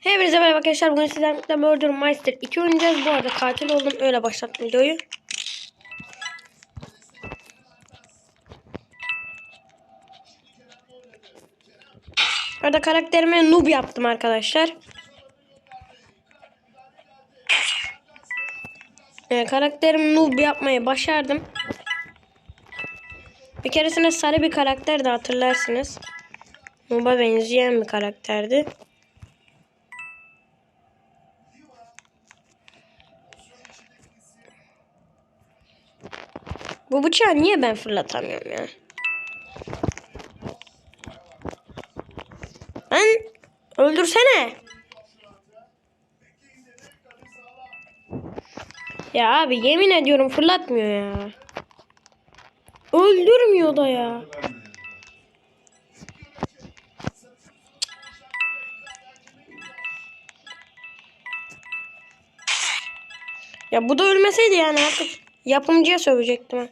Hepinize merhaba arkadaşlar. Bugün sizlerle Murder Meister 2 oynayacağız. Bu arada katil oldum. Öyle başlattım videoyu. Arada karakterime noob yaptım arkadaşlar. Ee, karakterimi noob yapmayı başardım. Bir keresinde sarı bir karakter de hatırlarsınız. Noob'a benzeyen bir karakterdi. Bu bıçağı niye ben fırlatamıyorum ya? Lan öldürsene. Ya abi yemin ediyorum fırlatmıyor ya. Öldürmüyor da ya. Ya bu da ölmeseydi yani artık yapımcıya sövecektim. ha.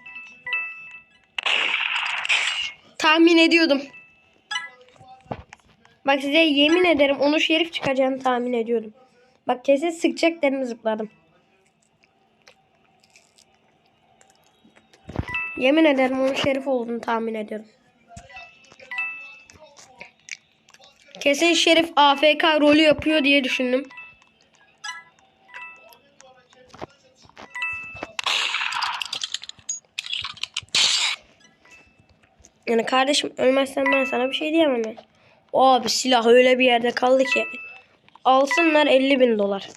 Tahmin ediyordum. Bak size yemin ederim onu şerif çıkacağını tahmin ediyordum. Bak kesin sıkacak dedim zıpladım. Yemin ederim onun şerif olduğunu tahmin ediyorum. Kesin şerif AFK rolü yapıyor diye düşündüm. Yani kardeşim ölmezsen ben sana bir şey diyemem. Abi silah öyle bir yerde kaldı ki. Alsınlar 50 bin dolar.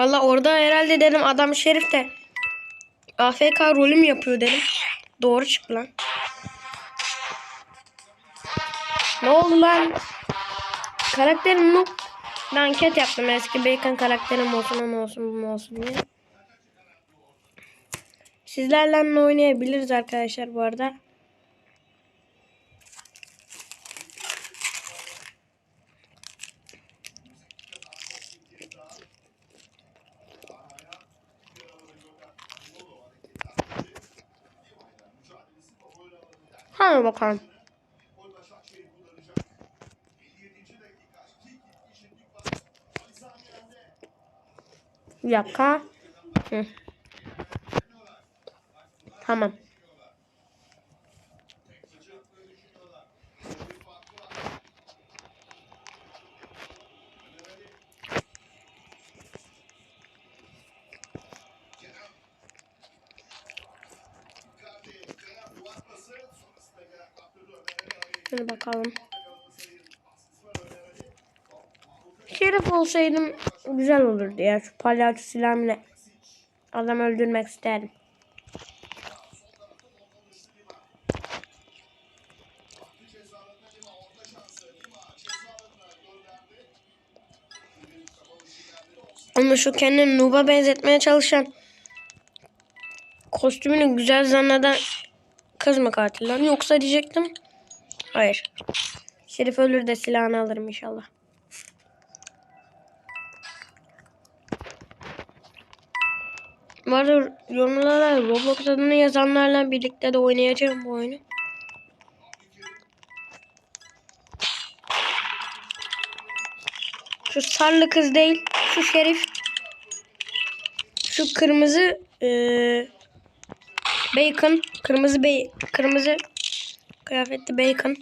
Valla orada herhalde dedim adam şerif de AFK rolü mü yapıyor dedim. Doğru çıktı lan. Ne oldu lan? Karakterim noob. Ben anket yaptım eski bacon karakterim olsun ama olsun bu olsun diye. Sizlerle oynayabiliriz arkadaşlar bu arada. Hadi bakalım. Bir. Hı. Tamam. Hadi bakalım. Şerif olsaydım güzel olurdu ya. Şu palyaço silahımla adam öldürmek isterdim. Ama şu kendini Noob'a benzetmeye çalışan kostümünü güzel zanneden kız mı katil lan? Yoksa diyecektim. Hayır. Şerif ölür de silahını alırım inşallah. Bu arada yorumlara Roblox adını yazanlarla birlikte de oynayacağım bu oyunu. Şu sarlı kız değil. Şu şerif. Şu kırmızı eee bacon. Kırmızı bey kırmızı kıyafetli bacon.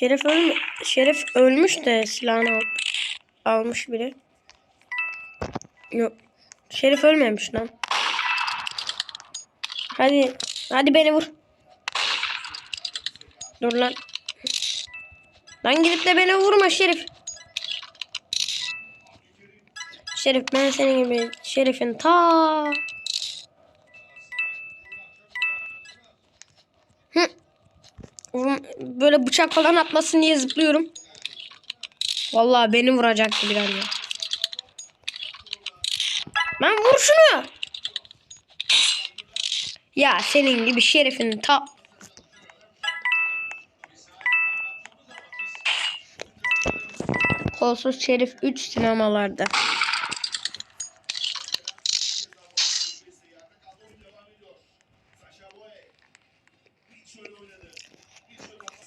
Şerif ölmüş. Şerif ölmüş de silahını al- almış biri. Yok. Şerif ölmemiş lan. Hadi. Hadi beni vur. Dur lan. Lan gidip de beni vurma Şerif. Şerif ben senin gibi Şerif'in ta Böyle bıçak falan atmasın diye zıplıyorum. Vallahi beni vuracaktı bir an ya. Lan vur şunu. Ya senin gibi şerifin ta... Kolsuz Şerif 3 sinemalarda.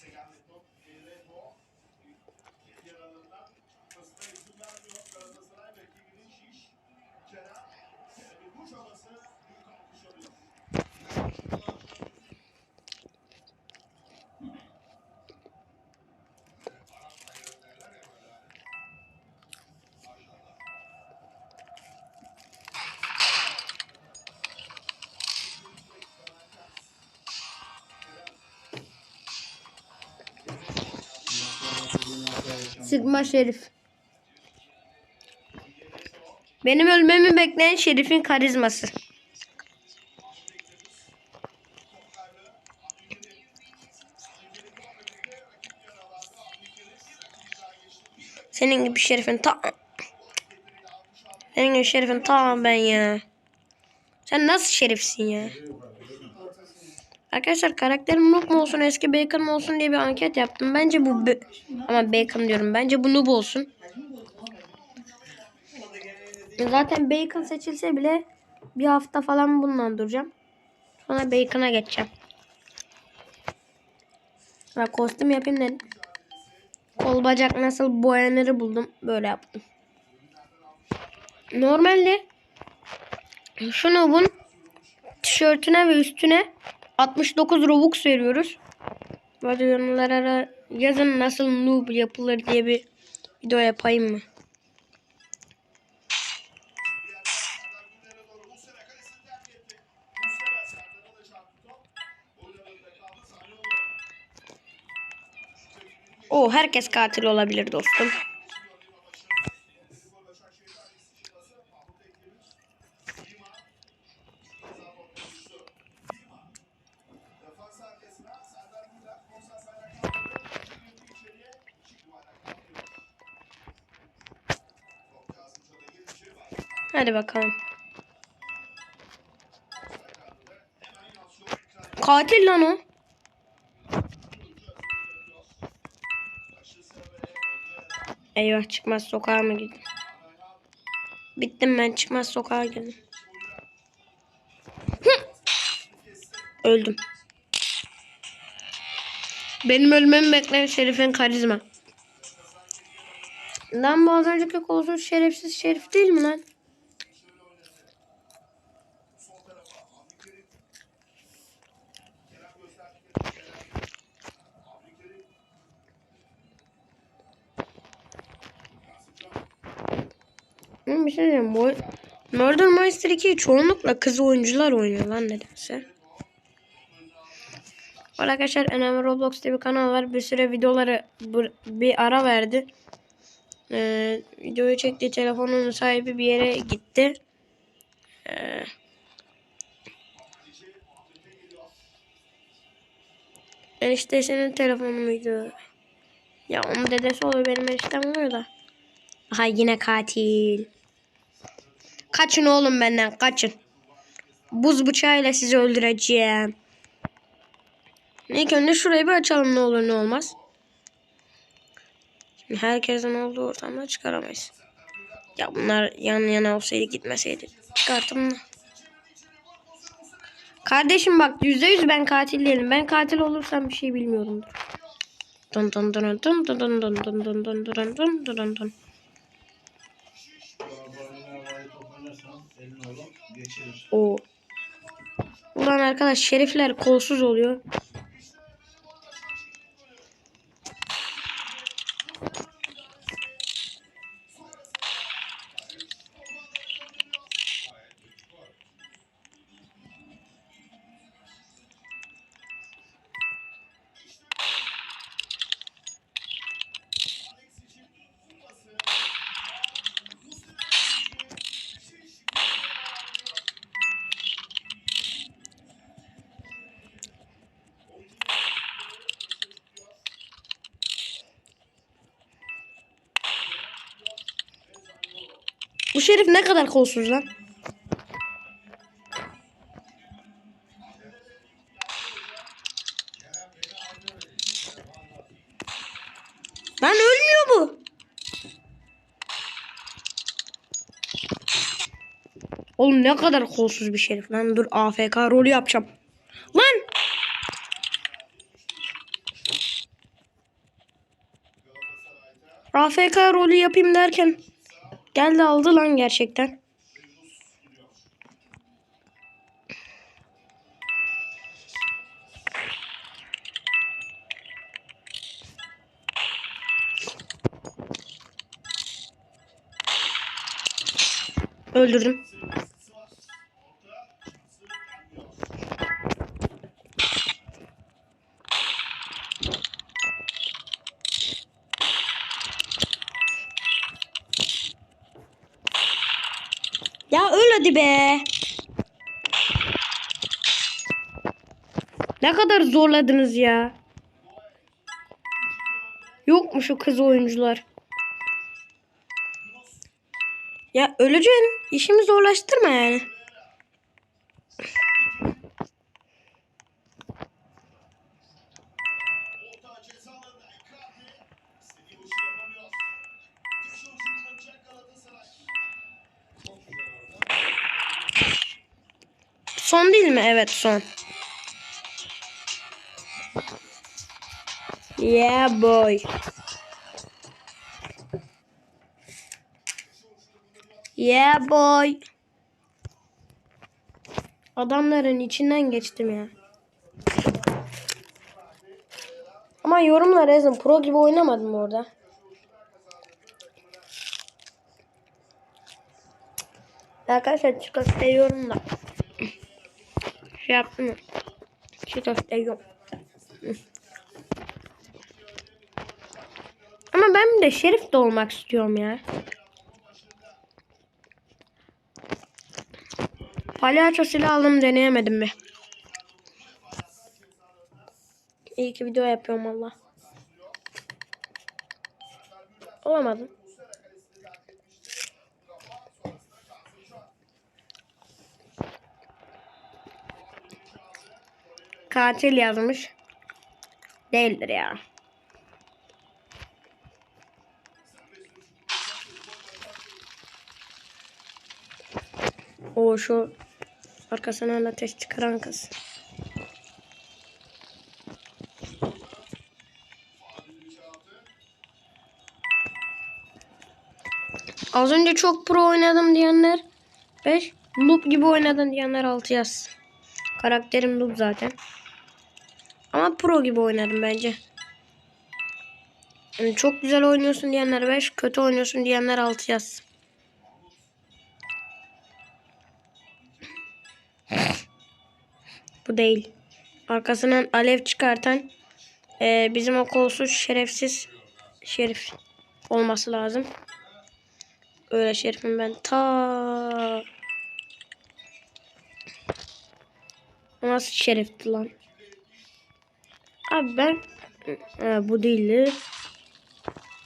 Sekatlı top geride top. Kendi aralarından pasına izin vermiyor. Galatasaray rakibinin şiş. Kenan. Yani e, bir vuruş havası büyük alkış alıyor. Sıkma Şerif. Benim ölmemi bekleyen Şerif'in karizması. Senin gibi Şerif'in ta... Senin gibi Şerif'in ta ben ya. Sen nasıl Şerif'sin ya? Arkadaşlar karakterim noob mu olsun eski Bacon mu olsun diye bir anket yaptım. Bence bu ama Bacon diyorum. Bence bu noob olsun. Zaten Bacon seçilse bile bir hafta falan bundan duracağım. Sonra Bacon'a geçeceğim. Bak kostüm yapayım dedim. Kol bacak nasıl boyanırı buldum. Böyle yaptım. Normalde şu noob'un tişörtüne ve üstüne 69 Robux veriyoruz. Hadi yorumlara yazın nasıl noob yapılır diye bir video yapayım mı? O herkes katil olabilir dostum. Hadi bakalım. Katil lan o. Eyvah çıkmaz sokağa mı girdim? Bittim ben çıkmaz sokağa girdim. Öldüm. Benim ölmemi bekleyen Şerif'in karizma. Lan bu az önceki kolsuz şerefsiz Şerif değil mi lan? Bir şey diyeceğim. Bu Murder Master 2'yi çoğunlukla kız oyuncular oynuyor lan nedense. Arkadaşlar Önemli Roblox diye bir kanal var. Bir süre videoları bir, ara verdi. Ee, videoyu çektiği telefonun sahibi bir yere gitti. Ee, eniştesinin telefonu muydu? Ya onun dedesi oluyor benim eniştem oluyor da. Aha yine katil. Kaçın oğlum benden kaçın. Buz bıçağıyla sizi öldüreceğim. İlk önce şurayı bir açalım ne olur ne olmaz. Şimdi herkesin olduğu ortamda çıkaramayız. Ya bunlar yan yana olsaydı gitmeseydi. Çıkartım da. Kardeşim bak yüzde yüz ben katil değilim. Ben katil olursam bir şey bilmiyorumdur. Dun dun dun dun dun dun dun dun dun dun dun dun dun dun. O. Ulan arkadaş şerifler kolsuz oluyor. Şerif ne kadar kolsuz lan. Lan ölmüyor bu. Oğlum ne kadar kolsuz bir şerif lan. Dur AFK rolü yapacağım. Lan. AFK rolü yapayım derken geldi aldı lan gerçekten. Öldürdüm. Ya öl hadi be. Ne kadar zorladınız ya. Yok mu şu kız oyuncular? Ya öleceksin. İşimi zorlaştırma yani. Son değil mi? Evet son. Yeah boy. Yeah boy. Adamların içinden geçtim ya. Ama yorumlar yazın. Pro gibi oynamadım orada. Arkadaşlar çiğ köfte yorumla. Şey yaptım köfte yok. Ama ben de şerif de olmak istiyorum ya. Palyaço silah aldım deneyemedim mi? İyi ki video yapıyorum valla. Olamadım. Katil yazmış. Değildir ya. O şu arkasından ateş çıkaran kız. Az önce çok pro oynadım diyenler 5. Noob gibi oynadım diyenler 6 yaz. Karakterim noob zaten. Ama pro gibi oynadım bence. Yani çok güzel oynuyorsun diyenler 5. Kötü oynuyorsun diyenler 6 yaz. Bu değil. Arkasından alev çıkartan e, bizim o şerefsiz şerif olması lazım. Öyle şerifim ben ta nasıl şerifti lan? Abi ben ha, bu değildi.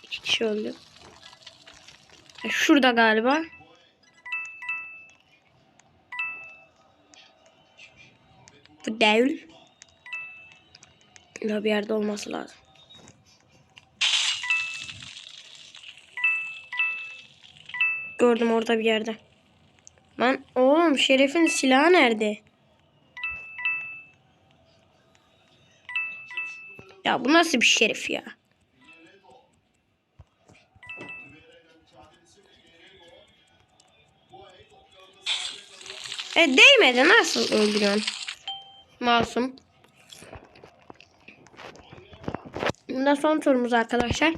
İki kişi öldü. Ha, Şurada galiba. Bu değil. Burada bir yerde olması lazım. Gördüm orada bir yerde. Lan oğlum Şerif'in silahı nerede? Ya bu nasıl bir şerif ya? E değmedi nasıl öldürüyorsun? Masum. Bundan son turumuz arkadaşlar.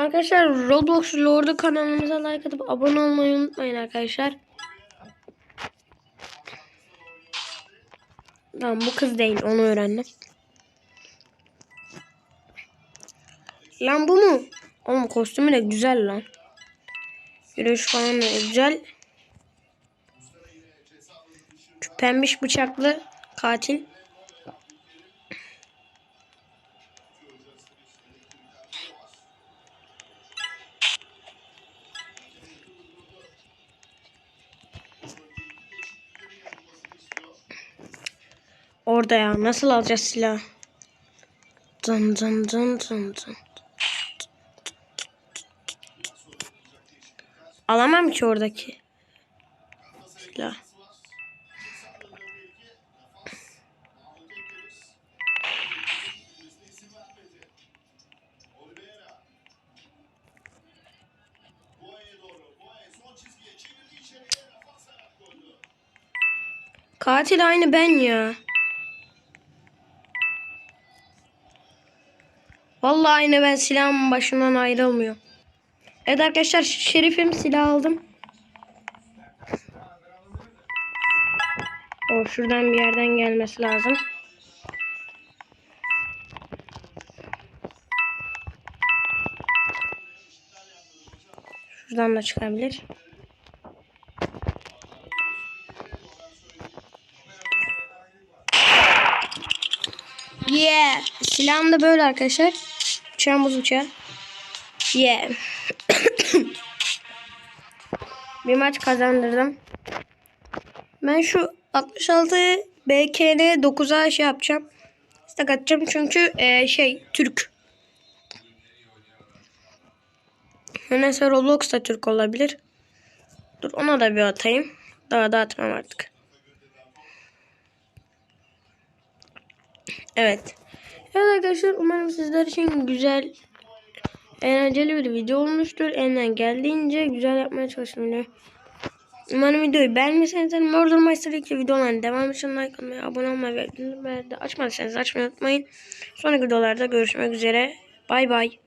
Arkadaşlar Roblox Lord'u kanalımıza like atıp abone olmayı unutmayın arkadaşlar. Tamam bu kız değil onu öğrendim. Lan bu mu? Oğlum kostümü de güzel lan. Yürüyüş falan da güzel. Şu pembiş bıçaklı katil. Orada ya. Nasıl alacağız silah? Dın dın dın dın dın. Alamam ki oradaki. Silah. Katil aynı ben ya. Vallahi aynı ben silahımın başından ayrılmıyor. Evet arkadaşlar şerifim silah aldım. O şuradan bir yerden gelmesi lazım. Şuradan da çıkabilir. Yeah. Silahım da böyle arkadaşlar. Uçağım buz uçağı. Yeah. bir maç kazandırdım. Ben şu 66 BKN 9'a şey yapacağım. Stack atacağım çünkü e, şey Türk. Neyse Roblox da Türk olabilir. Dur ona da bir atayım. Daha da atmam artık. Evet. Evet arkadaşlar umarım sizler için güzel eğlenceli bir video olmuştur. Elinden geldiğince güzel yapmaya çalıştım. Umarım videoyu beğenmişseniz Murder Master 2 videoların devam için like atmayı, abone olmayı ve bildirimleri de açmadıysanız açmayı unutmayın. Sonraki videolarda görüşmek üzere. Bay bay.